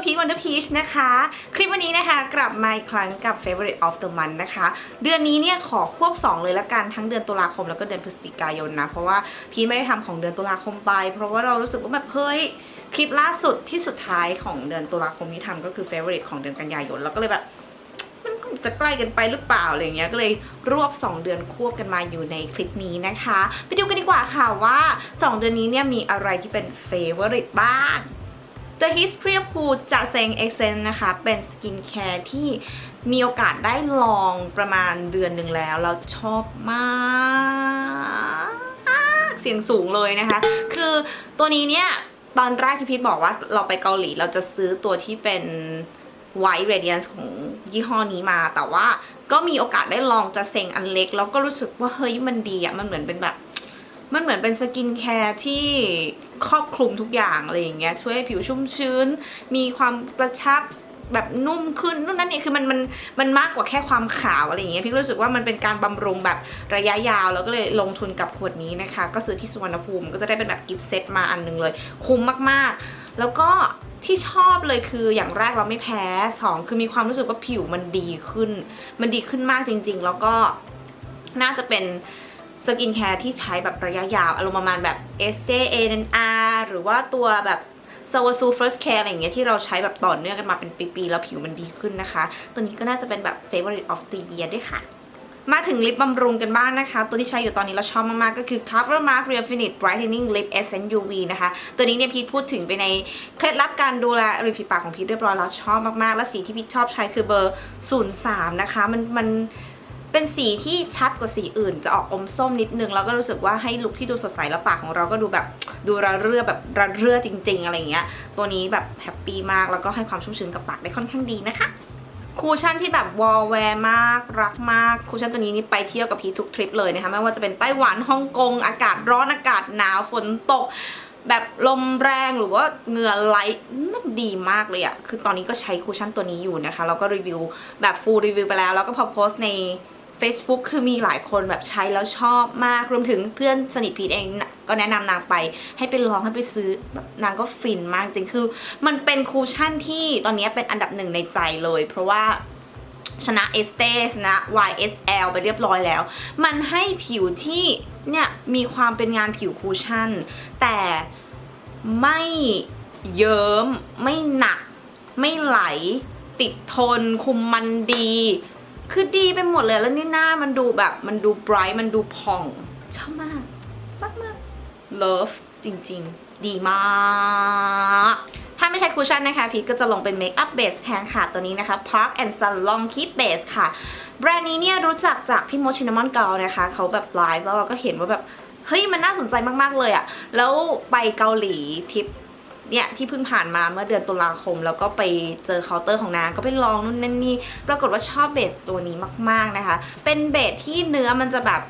กับพีทวันเดอร์พีชนะคะ คลิปวันนี้นะคะกลับมาอีกครั้งกับ favorite of the month นะคะ เดือนนี้เนี่ยขอควบ 2 เลยละกันทั้งเดือนตุลาคมแล้วก็เดือนพฤศจิกายนนะ เพราะว่าพีทไม่ได้ทำของเดือนตุลาคมไป เพราะว่าเรารู้สึกว่าแบบเฮ้ยคลิปล่าสุดที่สุดท้ายของเดือนตุลาคมที่ทำก็คือ favorite ของเดือนกันยายนแล้วก็เลยแบบมันจะใกล้กันไปหรือเปล่าอะไรเงี้ยก็เลยรวบ 2 เดือนควบกันมาอยู่ในคลิปนี้นะคะ ไปดูกันดีกว่าค่ะว่า 2 เดือนนี้เนี่ยมีอะไรที่เป็น favorite บ้าง a p o o จะเซง Essence นะคะ เป็นสกินแคร์ที่มีโอกาสได้ลองประมาณเดือนหนึ่งแล้วแล้วชอบมากเสียงสูงเลยนะคะ คือตัวนี้เนี่ย ตอนแรกที่พีทบอกว่าเราไปเกาหลีเราจะซื้อตัวที่เป็น White Radiance ของยี่ห้อนี้มา แต่ว่าก็มีโอกาสได้ลองจะเซ็งอันเล็ก แล้วก็รู้สึกว่าเฮ้ยมันดีอะมันเหมือนเป็นแบบ มันเหมือนเป็นสกินแคร์ที่ครอบคลุมทุกอย่างอะไรอย่างเงี้ยช่วยให้ผิวชุ่มชื้น มีความกระชับแบบนุ่มขึ้นนู่นนั่นนี่คือมันมันมันมากกว่าแค่ความขาวอะไรอย่างเงี้ยพี่รู้สึกว่ามันเป็นการบำรุงแบบระยะยาว แล้วก็เลยลงทุนกับขวดนี้นะคะ ก็ซื้อที่สุวรรณภูมิก็จะได้เป็นแบบกิฟต์เซตมาอันหนึงเลย คุ้มมากๆ แล้วก็ที่ชอบเลยคืออย่างแรกเราไม่แพ้สองคือมีความรู้สึกว่าผิวมันดีขึ้น มันดีขึ้นมากจริง ๆ แล้วก็น่าจะเป็น สกินแคร์ที่ใช้แบบระยะยาวอารมณ์ประมาณแบบ s t a n r หรือว่าตัวแบบ s a w a s u First Care อะไรอย่างเงี้ยที่เราใช้แบบต่อเนื่องกันมาเป็นปีๆแล้วผิวมันดีขึ้นนะคะ ตัวนี้ก็น่าจะเป็นแบบ favorite of the year ด้วยค่ะ มาถึงลิปบำรุงกันบ้างนะคะ ตัวที่ใช้อยู่ตอนนี้เราชอบมากๆ ก็คือ Cover Mark Real Finish Brightening Lip Essence UV นะคะ ตัวนี้เนี่ยพีทพูดถึงไปในเคล็ดลับการดูแลริมฝีปากของพีทเรียบร้อยแล้วชอบมากๆ และสีที่พีทชอบใช้คือเบอร์ 03 นะคะ มันมัน เป็นสีที่ชัดกว่าสีอื่น จะออกอมส้มนิดนึง แล้วก็รู้สึกว่าให้ลุคที่ดูสดใสแล้วปากของเราก็ดูแบบดูระเรื่อแบบระเรื่อจริง ๆ อะไรเงี้ย ตัวนี้แบบแฮปปี้มากแล้วก็ให้ความชุ่มชื้นกับปากได้ค่อนข้างดีนะคะคูชั่นที่แบบวอลแวร์มากรักมากคูชั่นตัวนี้นี่ไปเที่ยวกับพีททุกทริปเลยนะคะไม่ว่าจะเป็นไต้หวันฮ่องกง อากาศร้อนอากาศหนาวฝนตก แบบลมแรงหรือว่าเหงื่อไหลมันดีมากเลยอะคือตอนนี้ก็ใช้คูชั่นตัวนี้อยู่นะคะแล้วก็รีวิวแบบฟูลรีวิวไปแล้ว แล้วก็พอโพสใน Facebook คือมีหลายคนแบบใช้แล้วชอบมาก รวมถึงเพื่อนสนิทพีทเองก็แนะนำนางไป ให้ไปลองให้ไปซื้อแบบนางก็ฟินมากจริงคือ มันเป็นคูชั่นที่ตอนนี้เป็นอันดับหนึ่งในใจเลย เพราะว่าชนะเอสเตชนะ YSL ไปเรียบร้อยแล้ว มันให้ผิวที่เนี่ยมีความเป็นงานผิวคูชั่น แต่ไม่เยิ้ม ไม่หนัก ไม่ไหล ติดทน คุมมันดี คือดีไปหมดเลยแล้วนี่หน้ามันดูแบบ มันดูไบรท์มันดูผ่องชอบมากมากมาก love จริงๆ ดีมาก ถ้าไม่ใช่คูชั่นนะคะ พีทก็จะลงเป็นเมคอัพเบสแทนค่ะ ตัวนี้นะคะ Park and Salon Keep Base ค่ะ แบรนด์นี้เนี่ยรู้จักจากพี่โมชินามอนเกานะคะ เขาแบบไลฟ์แล้วเราก็เห็นว่าแบบ เฮ้ย มันน่าสนใจมากๆเลยอะแล้วไปเกาหลีทริป เนี่ยที่เพิ่งผ่านมาเมื่อเดือนตุลาคม แล้วก็ไปเจอเคาน์เตอร์ของนางก็ไปลองนู่นนั่นนี่ปรากฏว่าชอบเบสตัวนี้มาก ๆนะคะ เป็นเบสที่เนื้อมันจะแบบ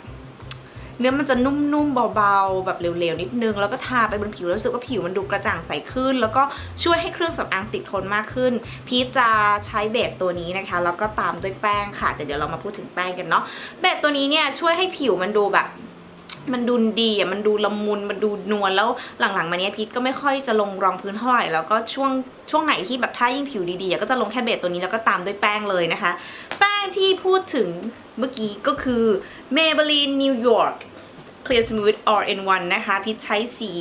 เนื้อมันจะนุ่มๆเบาๆ แบบเร็วๆ นิดนึง แล้วก็ทาไปบนผิวแล้วรู้สึกว่าผิวมันดูกระจ่างใสขึ้น แล้วก็ช่วยให้เครื่องสำอางติดทนมากขึ้น พีทจะใช้เบสตัวนี้นะคะ แล้วก็ตามด้วยแป้งค่ะ แต่เดี๋ยวเรามาพูดถึงแป้งกันเนาะเบสตัวนี้เนี่ยช่วยให้ผิวมันดูแบบ มันดูดีอะมันดูละมุนมันดูนวลแล้วหลังๆมาเนี้ยพีทก็ไม่ค่อยจะลงรองพื้นเท่าไหร่แล้วก็ช่วงช่วงไหนที่แบบถ้ายิ่งผิวดีๆก็จะลงแค่เบสตัวนี้แล้วก็ตามด้วยแป้งเลยนะคะ แป้งที่พูดถึงเมื่อกี้ก็คือ Maybelline New York Clear Smooth All in One นะคะพีทใช้สี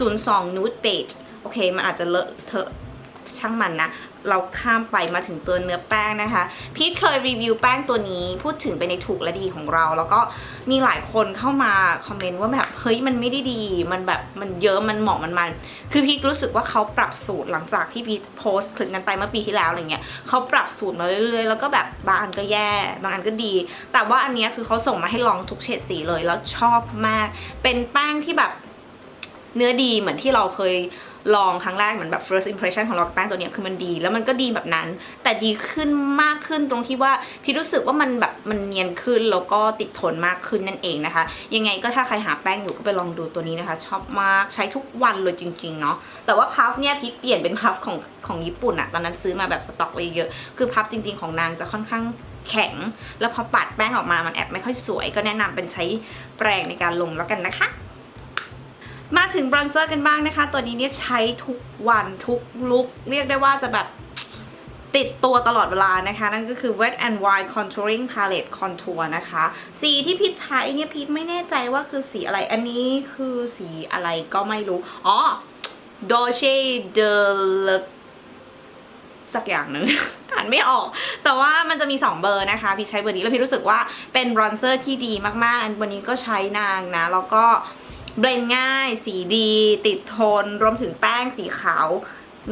02 Nude Beige โอเค มันอาจจะเลอะเทอะช่างมันนะ เราข้ามไปมาถึงตัวเนื้อแป้งนะคะ พีทเคยรีวิวแป้งตัวนี้พูดถึงไปในถูกและดีของเรา แล้วก็มีหลายคนเข้ามาคอมเมนต์ว่าแบบเฮ้ยมันไม่ได้ดี มันแบบมันเยอะมันเหมาะมันมัน คือพีทรู้สึกว่าเขาปรับสูตรหลังจากที่พีทโพสต์คลิปนั้นไปเมื่อปีที่แล้วอะไรเงี้ยเขาปรับสูตรมาเรื่อยๆ แล้วก็แบบบางอันก็แย่ บางอันก็ดี แต่ว่าอันนี้คือเขาส่งมาให้ลองทุกเฉดสีเลยแล้วชอบมาก เป็นแป้งที่แบบ เนื้อดีเหมือนที่เราเคยลองครั้งแรกเหมือนแบบ first impression ของเรากับแป้งตัวเนี้ยคือมันดี แล้วมันก็ดีแบบนั้น แต่ดีขึ้นมากขึ้นตรงที่ว่าพี่รู้สึกว่ามันแบบมันเนียนขึ้นแล้วก็ติดทนมากขึ้นนั่นเองนะคะ ยังไงก็ถ้าใครหาแป้งอยู่ก็ไปลองดูตัวนี้นะคะ ชอบมากใช้ทุกวันเลยจริงๆเนาะแต่ว่าพัฟเนี่ยพี่เปลี่ยนเป็นพัฟของของญี่ปุ่นอะตอนนั้นซื้อมาแบบสต็อกไว้เยอะคือพัฟจริง ๆ ของนางจะค่อนข้างแข็ง แล้วพอปัดแป้งออกมามันแอบไม่ค่อยสวย ก็แนะนำเป็นใช้แปรงในการลงแล้วกันนะคะ มาถึงบรอนเซอร์กันบ้างนะคะ ตัวนี้เนี่ยใช้ทุกวันทุกลุคเรียกได้ว่าจะแบบติดตัวตลอดเวลานะคะ นั่นก็คือ Wet and Wild Contouring Palette Contour นะคะ สีที่พีทใช้เนี่ยพีทไม่แน่ใจว่าคือสีอะไรอันนี้คือสีอะไรก็ไม่รู้ อ๋อ Dolce de l e สักอย่างหนึ่งอ่านไม่ออก แต่ว่ามันจะมี 2 เบอร์นะคะ พี่ใช้เบอร์นี้แล้วพี่รู้สึกว่าเป็นบรอนเซอร์ที่ดีมากๆ อันวันนี้ก็ใช้นางนะ แล้วก็ เบลนง่าย สีดี ติดทน รวมถึงแป้งสีขาว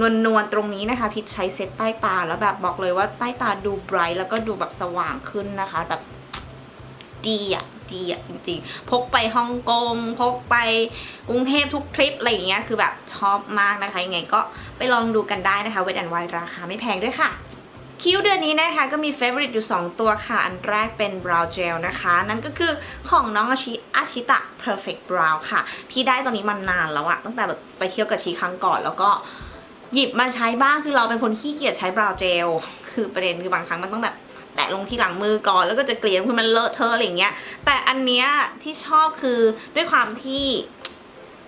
นวลนวลๆตรงนี้นะคะ พิชใช้เซตใต้ตาแล้วแบบบอกเลยว่าใต้ตาดูไบรท์แล้วก็ดูแบบสว่างขึ้นนะคะ แบบดีอะดีอะจริงๆ พกไปฮ่องกง พกไปกรุงเทพทุกทริปอะไรอย่างเงี้ยคือแบบชอบมากนะคะ ยังไงก็ไปลองดูกันได้นะคะเวทแอนไวราคาไม่แพงด้วยค่ะ คิ้วเดือนนี้นะคะก็มี favorite อยู่ 2 ตัวค่ะ อันแรกเป็น brow gel นะคะ นั่นก็คือของน้องอาชิอาชิตะ perfect brow ค่ะ พี่ได้ตัวนี้มานานแล้วอะตั้งแต่แบบไปเที่ยวกับชีครั้งก่อนแล้วก็หยิบมาใช้บ้างคือเราเป็นคนขี้เกียจใช้ brow gel คือประเด็นคือบางครั้งมันต้องแบบแตะลงที่หลังมือก่อนแล้วก็จะเกลี่ยคือมันเลอะเทอะอะไรเงี้ยแต่อันเนี้ยที่ชอบคือด้วยความที่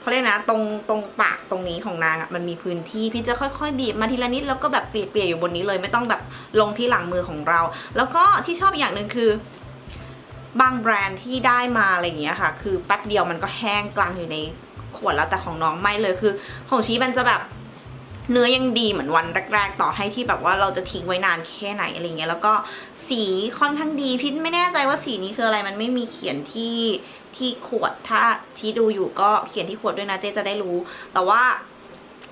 เขาเรียกนะ ตรงตรงปากตรงนี้ของนางอะ่ะมันมีพื้นที่พี่จะค่อยๆบีบมาทีละนิดแล้วก็แบบเปียกๆอยู่บนนี้เลย ไม่ต้องแบบลงที่หลังมือของเรา แล้วก็ที่ชอบอย่างหนึ่งคือบางแบรนด์ที่ได้มาอะไรอย่างเงี้ยค่ะ คือแป๊บเดียวมันก็แห้งกลางอยู่ในขวดแล้วแต่ของน้องไม่เลยคือ ของชีมันจะแบบ เนื้อยังดีเหมือนวันแรก ๆ ต่อให้ที่แบบว่าเราจะทิ้งไว้นานแค่ไหนอะไรเงี้ยแล้วก็สีค่อนข้างดีพี่ไม่แน่ใจว่าสีนี้คืออะไรมันไม่มีเขียนที่ที่ขวดถ้าที่ดูอยู่ก็เขียนที่ขวดด้วยนะเจ๊จะได้รู้ แต่ว่า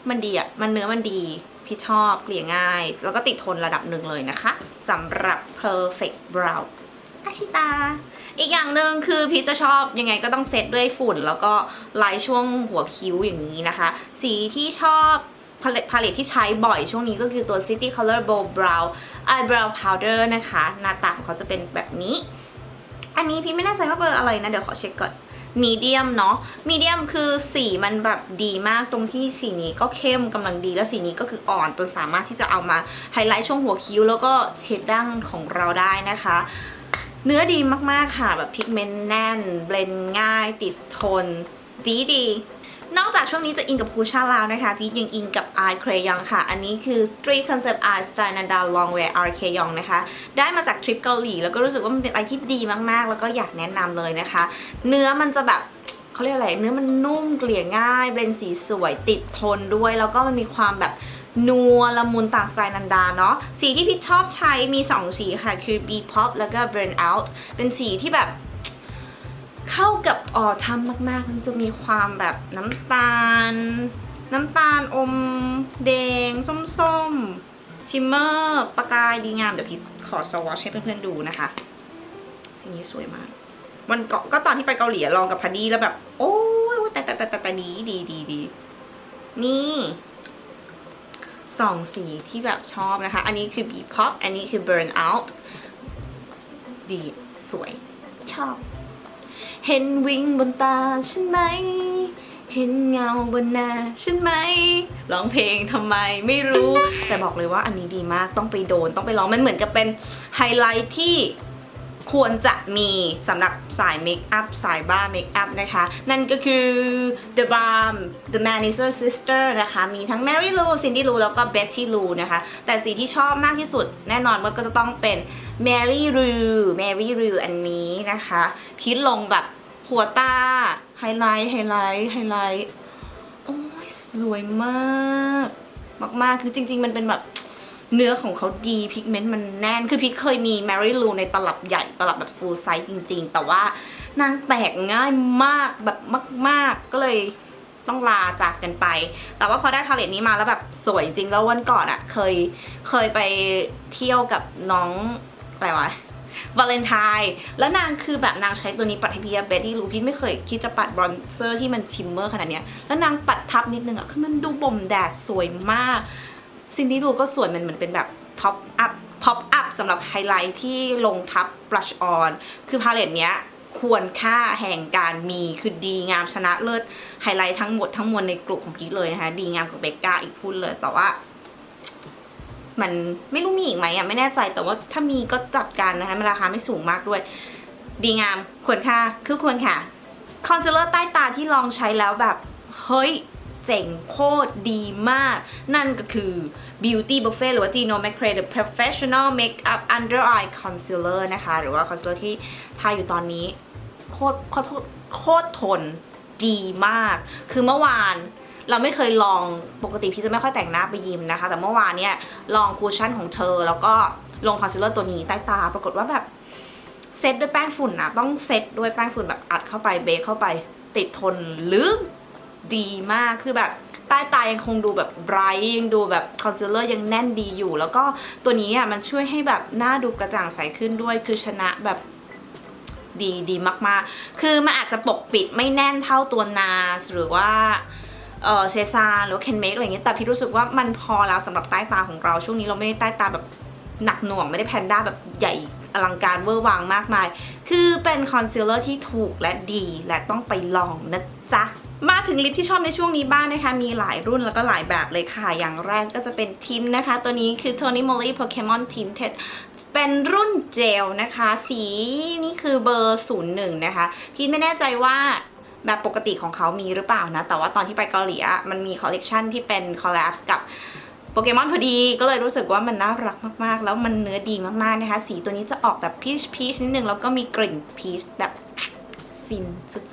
มันดีอะมันเนื้อมันดีพี่ชอบเกลี่ยง่าย แล้วก็ติดทนระดับหนึ่งเลยนะคะสำหรับ perfect brow อาชิตา อีกอย่างหนึ่งคือพีชจะชอบยังไงก็ต้องเซตด้วยฝุ่น แล้วก็ไลท์ช่วงหัวคิ้วอย่างนี้นะคะ สีที่ชอบ พาเลตพาเลตที่ใช้บ่อยช่วงนี้ก็คือตัว City Color Bow Brow Eyebrow Powder นะคะ หน้าตาของเขาจะเป็นแบบนี้ อันนี้พี่ไม่แน่ใจว่าเบอร์อะไรนะ เดี๋ยวขอเช็คก่อนมีเดียมเนาะมีเดียมคือสีมันแบบดีมากตรงที่สีนี้ก็เข้มกำลังดีแล้วสีนี้ก็คืออ่อนจนสามารถที่จะเอามาไฮไลท์ช่วงหัวคิ้ว แล้วก็เชดดั้งของเราได้นะคะ เนื้อดีมากๆค่ะแบบพิกเมนต์แน่น เบลนง่ายติดทน ดีดี นอกจากช่วงนี้จะอินกับคูชาแล้วนะคะพีทยังอินกับ Eye Crayon ค่ะ อันนี้คือ Street Concept Eye Style Nanda Longwear Eye Crayon นะคะ ได้มาจากทริปเกาหลีแล้วก็รู้สึกว่ามันเป็นอะไรที่ดีมากๆ แล้วก็อยากแนะนำเลยนะคะ เนื้อมันจะแบบเขาเรียกอะไร เนื้อมันนุ่มเกลี่ยง่ายเบลนสีสวยติดทนด้วย แล้วก็มันมีความแบบนัวละมุนตามสไตล์นันดาเนาะสีที่พี่ชอบใช้มี 2 สีค่ะ คือ B Pop แล้วก็ Burn Out เป็นสีที่แบบ เข้ากับออทัมมากๆ มันจะมีความแบบน้ำตาล น้ำตาลอมแดง ส้มๆ ชิมเมอร์ประกายดีงาม เดี๋ยวพี่ขอสวอชให้เพื่อนๆดูนะคะ สีนี้สวยมากวันเกาะก็ตอนที่ไปเกาหลีอะลองกับพอดีแล้วแบบ โอ้ยแต่แต่แต่แต่แต่ดีดีดีดีนี่สองสีที่แบบชอบนะคะ อันนี้คือ B pop อันนี้คือ burn out ดี สวย ชอบ เห็นวิงบนตาฉันไหม เห็นเงาบนหน้าฉันไหมร้องเพลงทำไมไม่รู้ แต่บอกเลยว่าอันนี้ดีมากต้องไปโดนต้องไปร้องมันเหมือนกับเป็นไฮไลท์ที่ ควรจะมีสำหรับสายเมคอัพสายบ้าเมคอัพนะคะ นั่นก็คือ The Balm The Manizer Sister นะคะ มีทั้ง Mary Lou Cindy Lou แล้วก็ Betty Lou นะคะ แต่สีที่ชอบมากที่สุดแน่นอนว่าก็จะต้องเป็น Mary Lou Mary Lou อันนี้นะคะพิษลงแบบหัวตาไฮไลท์ไฮไลท์ไฮไลท์โอ้ยสวยมาก มากๆ คือจริง ๆ มันเป็นแบบ เนื้อของเขาดีพิกเมนต์มันแน่น คือพีทเคยมี Mary Lou ในตลับใหญ่ตลับแบบ full size จริง ๆ แต่ว่านางแตกง่ายมากแบบมาก ๆ ก็เลยต้องลาจากกันไป แต่ว่าพอได้พาเลตนี้มาแล้วแบบสวยจริง แล้ววันก่อนอะ่ะเคยเคยไปเที่ยวกับน้องอะไรวะวาเลนไทน์แล้วนางคือแบบนางใช้ตัวนี้ปัดให้พี่เบตตี้รู้พี่ไม่เคยคิดจะปัดบรอนเซอร์ที่มันชิมเมอร์ขนาดเนี้ยแล้วนางปัดทับนิดนึงอะคือมันดูบ่มแดดสวยมาก ซินดี้ลูก็สวยมันเหมือนเป็นแบบท็อปอัพพ็อปอัพสำหรับไฮไลท์ที่ลงทับบลัชออนคือพาเลตเนี้ยควรค่าแห่งการมีคือดีงามชนะเลิศไฮไลท์ทั้งหมดทั้งมวลในกลุ่มของพีทเลยนะคะ ดีงามกว่าเบกกาอีกพูดเลยแต่ว่า มันไม่รู้มีอีกไหมอะไม่แน่ใจแต่ว่าถ้ามีก็จัดการนะคะราคาไม่สูงมากด้วย ดีงามควรค่าคือควรค่ะคอนซีลเลอร์ใต้ตาที่ลองใช้แล้วแบบ เฮ้ย เจ๋งโคตรดีมาก นั่นก็คือ Beauty Buffet หรือว่า Gino McRae The Professional Makeup Under Eye Concealer นะคะ หรือว่า concealer ที่ทาอยู่ตอนนี้ โคตรโคตรโคตรทนดีมาก คือเมื่อวานเราไม่เคยลองปกติพี่จะไม่ค่อยแต่งหน้าไปยิมนะคะ แต่เมื่อวานเนี่ยลองคูชั่นของเธอ แล้วก็ลงคอนซีลเลอร์ตัวนี้ใต้ตา ปรากฏว่าแบบเซตด้วยแป้งฝุ่นนะต้องเซตด้วยแป้งฝุ่นแบบอัดเข้าไปเบคเข้าไปติดทนลึก ดีมากคือแบบใต้ตายังคงดูแบบไบรท์ยังดูแบบคอนซีลเลอร์ยังแน่นดีอยู่ แล้วก็ตัวนี้อะมันช่วยให้แบบหน้าดูกระจ่างใสขึ้นด้วยคือชนะแบบดีดีมากๆ คือมันอาจจะปกปิดไม่แน่นเท่าตัวนาสหรือว่าเออเซซาหรือเคนเมกอะไรอย่างเงี้ยแต่พี่รู้สึกว่ามันพอแล้วสำหรับใต้ตาของเราช่วงนี้เราไม่ได้ใต้ตาแบบหนักหน่วงไม่ได้แพนด้าแบบใหญ่อลังการเวอร์วังมากมาย คือเป็นคอนซีลเลอร์ที่ถูกและดีและต้องไปลองนะจ๊ะ มาถึงลิปที่ชอบในช่วงนี้บ้างนะคะ มีหลายรุ่นแล้วก็หลายแบบเลยค่ะ อย่างแรกก็จะเป็นทินนะคะ ตัวนี้คือ Tony Moly Pokemon Tinted เป็นรุ่นเจลนะคะ สีนี่คือเบอร์ 01 นะคะ พี่ไม่แน่ใจว่าแบบปกติของเขามีหรือเปล่านะ แต่ว่าตอนที่ไปเกาหลีอะมันมีคอลเลกชันที่เป็นคอลแลบกับโปเกมอนพอดีก็เลยรู้สึกว่ามันน่ารักมากๆ แล้วมันเนื้อดีมากๆนะคะ สีตัวนี้จะออกแบบพีชพีชนิดนึง แล้วก็มีกลิ่นพีชแบบ ฟิน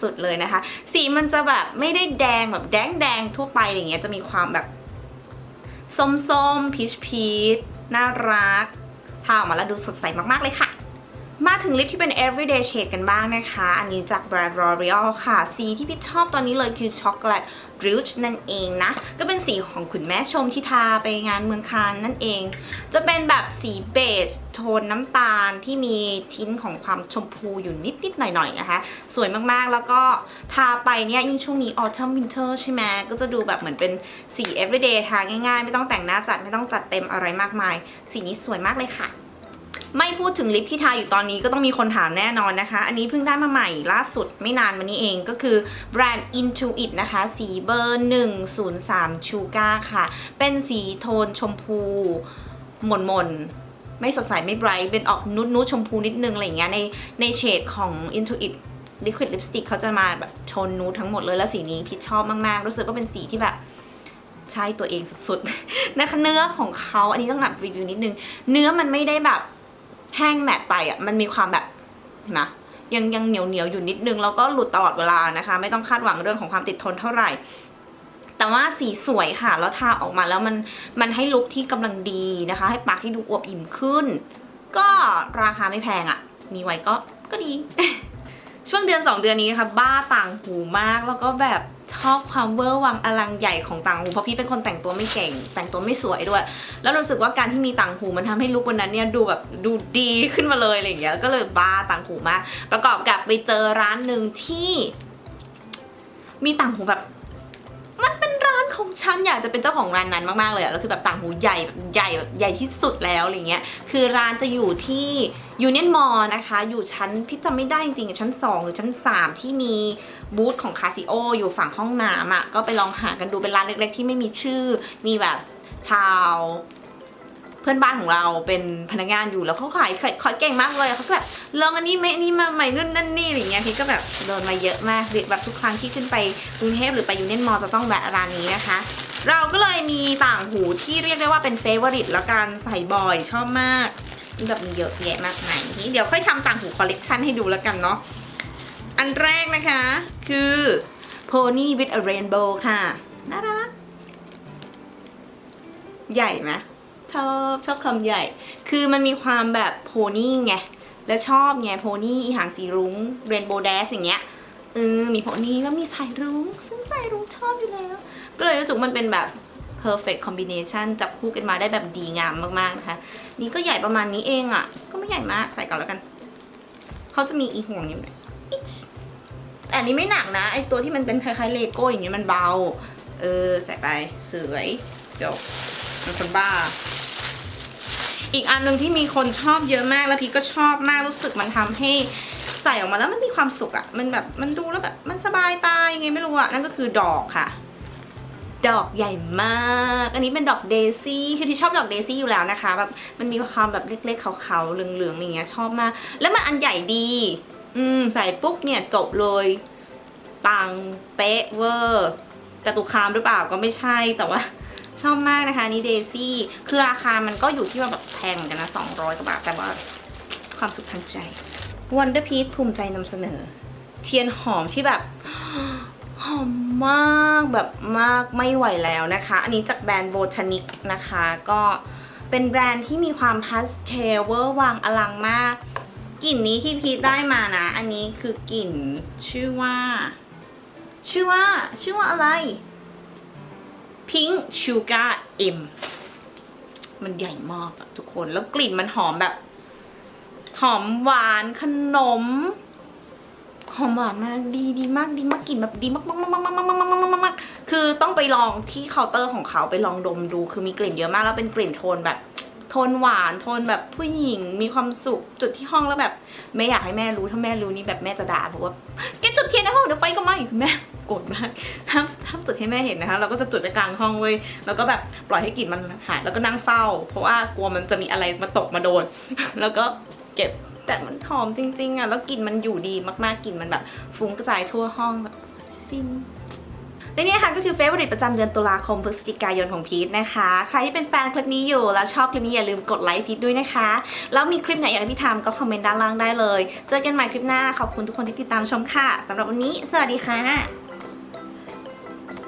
สุดๆเลยนะคะ สีมันจะแบบไม่ได้แดงแบบแดงแดงๆทั่วไปอย่างเงี้ยจะมีความแบบส้มๆพีชพีชน่ารักทาออกมาแล้วดูสดใสมากๆเลยค่ะ มาถึงลิปที่เป็น everyday shade กันบ้างนะคะ อันนี้จากแบรนด์ L'Oreal ค่ะ สีที่พี่ชอบตอนนี้เลยคือ Chocolate Rouge นั่นเองนะ ก็เป็นสีของคุณแม่ชมที่ทาไปงานเมืองคานนั่นเอง จะเป็นแบบสีเบจโทนน้ำตาลที่มีทิ้นของความชมพูอยู่นิดๆหน่อยๆนะคะ สวยมากๆแล้วก็ทาไปเนี่ยยิ่งช่วงนี้ autumn winter ใช่ไหมก็จะดูแบบเหมือนเป็นสี everyday ทาง่ายๆ ไม่ต้องแต่งหน้าจัดไม่ต้องจัดเต็มอะไรมากมาย สีนี้สวยมากเลยค่ะ ไม่พูดถึงลิปที่ทาอยู่ตอนนี้ก็ต้องมีคนถามแน่นอนนะคะ อันนี้เพิ่งได้มาใหม่ล่าสุดไม่นานมานี้เองก็คือแบรนด์ Intuit นะคะ สีเบอร์ 103ชูก a ค่ะ เป็นสีโทนชมพูหม่นมนๆไม่สดใสไม่ไบรท์เป็นออกนุดนุดๆชมพูนิดนึงอะไรอย่างเงี้ยในในเฉดของ Intuit Liquid Lipstick เขาจะมาแบบโทนนูดทั้งหมดเลย แล้วสีนี้พิชชอบมากๆ รู้สึกว่าเป็นสีที่แบบใช่ตัวเองสุดๆนะคะเนื้อของเขาอันนี้ต้องหนับรีวิวนิดนึง เนื้อมันไม่ได้แบบ แห้งแมตต์ไปอะมันมีความแบบเห็นะยังยังเหนียวเหนียวอยู่นิดนึงแล้วก็หลุดตลอดเวลานะคะ ไม่ต้องคาดหวังเรื่องของความติดทนเท่าไหร่ แต่ว่าสีสวยค่ะ แล้วทาออกมาแล้วมันมันให้ลุคที่กำลังดีนะคะ ให้ปากที่ดูอวบอิ่มขึ้น ก็ราคาไม่แพงอะ มีไว้ก็ก็ดี ช่วงเดือน 2 เดือนนี้นะคะบ้าต่างหูมากแล้วก็แบบ ชอบความเวอร์วังอลังใหญ่ของต่างหูเพราะพี่เป็นคนแต่งตัวไม่เก่ง แต่งตัวไม่สวยด้วย แล้วรู้สึกว่าการที่มีต่างหูมันทำให้ลุควันนั้นเนี่ยดูแบบดูดีขึ้นมาเลยอะไรอย่างเงี้ยก็เลยบ้าต่างหูมาก ประกอบกับไปเจอร้านหนึ่งที่มีต่างหูแบบมันเป็นร้านของฉันอยากจะเป็นเจ้าของร้านนั้นมากๆเลยอะแล้วคือแบบต่างหูใหญ่แบบใหญ่แบบใหญ่ที่สุดแล้วอะไรเงี้ยคือร้านจะอยู่ที่ ยูเนียนมอลนะคะ อยู่ชั้นพี่จำไม่ได้จริงๆชั้น 2 หรือชั้น 3 ที่มีบูธของคาซิโออยู่ฝั่งห้องน้ำอะก็ไปลองหากันดูเป็นร้านเล็ก ๆ ที่ไม่มีชื่อมีแบบชาวเพื่อนบ้านของเราเป็นพนักงานอยู่แล้วเขาขายขายขายเก่งมากเลยเขาแบบลองอันนี้ไหมอันนี้มาใหม่นู่นนั่นนี่อะไรเงี้ยพี่ก็แบบโดนมาเยอะมากแบบทุกครั้งที่ขึ้นไปกรุงเทพหรือไปยูเนียนมอลจะต้องแวะร้านนี้นะคะ เราก็เลยมีต่างหูที่เรียกได้ว่าเป็นเฟเวอริตแล้วกันใส่บ่อยชอบมาก แบบมีเยอะแยะมากมายนี้เดี๋ยวค่อยทำต่างหูคอลเลกชันให้ดูแล้วกันเนาะอันแรกนะคะ คือ Pony with a Rainbow ค่ะ น่ารัก ใหญ่ไหมชอบชอบคำใหญ่ คือมันมีความแบบโพนี่ไง แล้วชอบไงโพนี่อีหางสีรุ้งเรนโบว์แดชอย่างเงี้ยเออมีโพนี่แล้วมีสายรุ้งซึ่งสายรุ้งชอบอยู่แล้ว ก็เลยรู้สึกมันเป็นแบบ perfect combination จับคู่กันมาได้แบบดีงามมากๆนะคะ นี่ก็ใหญ่ประมาณนี้เองอะ่ะ ก็ไม่ใหญ่มากใส่ก่อนแล้วกันเขาจะมีอีห่วงอยู่หน่อยอิ๊ชแต่อันนี้ไม่หนักนะไอตัวที่มันเป็นคล้ายๆเลโก้อย่างเงี้ยมันเบา เออใส่ไปสวยจบเป็นคนบ้า อีกอันหนึ่งที่มีคนชอบเยอะมากแล้วพี่ก็ชอบมากรู้สึกมันทำให้ใส่ออกมาแล้วมันมีความสุขอะมันแบบมันดูแล้วแบบมันสบายตายังไงไม่รู้อะนั่นก็คือดอกค่ะ ดอกใหญ่มาก อันนี้เป็นดอกเดซี่ คือที่ชอบดอกเดซี่อยู่แล้วนะคะ แบบมันมีความแบบเล็กๆขาวๆเหลืองๆอย่างเงี้ยชอบมาก แล้วมันอันใหญ่ดี อืมใส่ปุ๊บเนี่ยจบเลย ปังเป๊ะเวอร์จตุคามหรือเปล่าก็ไม่ใช่ แต่ว่าชอบมากนะคะนี่เดซี่ คือราคามันก็อยู่ที่ว่าแบบแพงเหมือนกันนะ200กว่าบาท แต่ว่าความสุขทางใจ Wonder Peach ภูมิใจนำเสนอ เทียนหอมที่แบบ หอมมากแบบมากไม่ไหวแล้วนะคะ อันนี้จากแบรนด์โบทานิกนะคะ ก็เป็นแบรนด์ที่มีความพาสเทลเวอร์วางอลังมากกลิ่นนี้ที่พีทได้มานะ อันนี้คือกลิ่นชื่อว่า ชื่อว่า ชื่อว่าอะไร Pink Sugar M มันใหญ่มากอะทุกคน แล้วกลิ่นมันหอมแบบ หอมหวานขนม หอมหวานมากดีดีมากดีมากกลิ่นแบบดีมากมากมากมากมากมากมากมากมากคือต้องไปลองที่เคาน์เตอร์ของเขาไปลองดมดู คือมีกลิ่นเยอะมากแล้วเป็นกลิ่นโทนแบบ โทนหวานโทนแบบผู้หญิงมีความสุขจุดที่ห้องแล้วแบบ ไม่อยากให้แม่รู้ถ้าแม่รู้นี่แบบแม่จะด่าเพราะว่าแกจุดเทียนในห้องเดี๋ยวไฟก็ไหม้คุณแม่โกรธมากห้ามห้ามจุดให้แม่เห็นนะคะ เราก็จะจุดไว้กลางห้องเว้ยแล้วก็แบบปล่อยให้กลิ่นมันหายแล้วก็นั่งเฝ้า เพราะว่ากลัวมันจะมีอะไรมาตกมาโดน แล้วก็เก็บ แต่มันหอมจริงๆอะแล้วกลิ่นมันอยู่ดีมากๆกลิ่นมันแบบฟุ้งกระจายทั่วห้องแบบฟินและนี่นะคะก็คือเฟ v o r ริตประจำเดือนตุลาคมพฤศจิกายนของพีทนะคะ ใครที่เป็นแฟนคลิปนี้อยู่ แล้วชอบคลิปนี้อย่าลืมกดไลค์พีทด้วยนะคะ แล้วมีคลิปไหนอยากให้พี่ทำก็คอมเมนต์ด้านล่างได้เลย เจอกันใหม่คลิปหน้าขอบคุณทุกคนที่ติดตามชมค่ะสำหรับวันนี้ สวัสดีค่ะ